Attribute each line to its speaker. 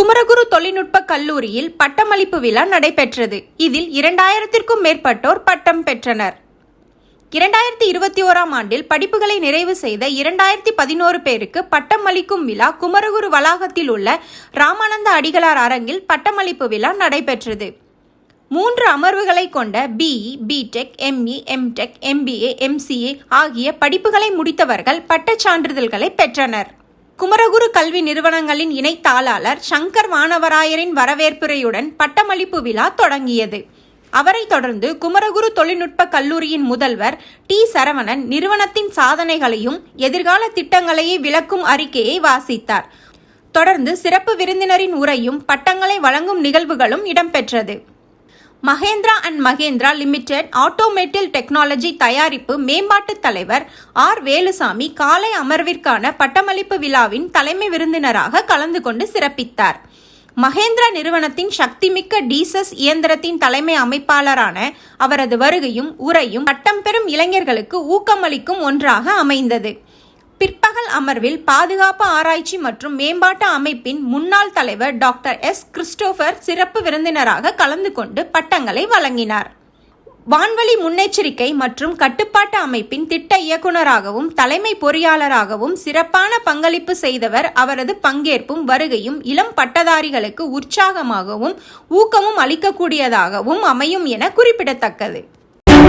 Speaker 1: குமரகுரு தொழில்நுட்ப கல்லூரியில் பட்டமளிப்பு விழா நடைபெற்றது இதில் இரண்டாயிரத்திற்கும் மேற்பட்டோர் பட்டம் பெற்றனர் இரண்டாயிரத்தி இருபத்தி ஓராம் ஆண்டில் படிப்புகளை நிறைவு செய்த இரண்டாயிரத்தி பதினோரு பேருக்கு பட்டமளிக்கும் விழா குமரகுரு வளாகத்தில் உள்ள ராமானந்த அடிகளார் அரங்கில் பட்டமளிப்பு விழா நடைபெற்றது மூன்று அமர்வுகளை கொண்ட BE BTech ME MTech MBA MCA ஆகிய படிப்புகளை முடித்தவர்கள் பட்டச் சான்றிதழ்களை பெற்றனர் குமரகுரு கல்வி நிறுவனங்களின் இணைத்தாளர் சங்கர் வானவராயரின் வரவேற்புரையுடன் பட்டமளிப்பு விழா தொடங்கியது அவரைத் தொடர்ந்து குமரகுரு தொழில்நுட்ப கல்லூரியின் முதல்வர் டி சரவணன் நிறுவனத்தின் சாதனைகளையும் எதிர்கால திட்டங்களையே விளக்கும் அறிக்கையை வாசித்தார் தொடர்ந்து சிறப்பு விருந்தினரின் உரையும் பட்டங்களை வழங்கும் நிகழ்வுகளும் இடம்பெற்றது மகேந்திரா அண்ட் மகேந்திரா லிமிடெட் ஆட்டோமேட்டில் டெக்னாலஜி தயாரிப்பு மேம்பாட்டு தலைவர் ஆர் வேலுசாமி காலை அமர்விற்கான பட்டமளிப்பு விழாவின் தலைமை விருந்தினராக கலந்து கொண்டு சிறப்பித்தார் மகேந்திரா நிறுவனத்தின் சக்திமிக்க டீசஸ் இயந்திரத்தின் தலைமை அமைப்பாளரான அவரது வருகையும் உரையும் பட்டம் பெறும் இளைஞர்களுக்கு ஊக்கமளிக்கும் ஒன்றாக அமைந்தது பிற்ப அமர்வில் பாதுகாப்பு ஆராய்ச்சி மற்றும் மேம்பாட்டு அமைப்பின் முன்னாள் தலைவர் டாக்டர் எஸ் கிறிஸ்டோபர் சிறப்பு விருந்தினராக கலந்து கொண்டு பட்டங்களை வழங்கினார் வான்வழி முன்னெச்சரிக்கை மற்றும் கட்டுப்பாட்டு அமைப்பின் திட்ட இயக்குநராகவும் தலைமை பொறியாளராகவும் சிறப்பான பங்களிப்பு செய்தவர் அவரது பங்கேற்பும் வருகையும் இளம் பட்டதாரிகளுக்கு உற்சாகமாகவும் ஊக்கமும் அளிக்கக்கூடியதாகவும் அமையும் என குறிப்பிடத்தக்கது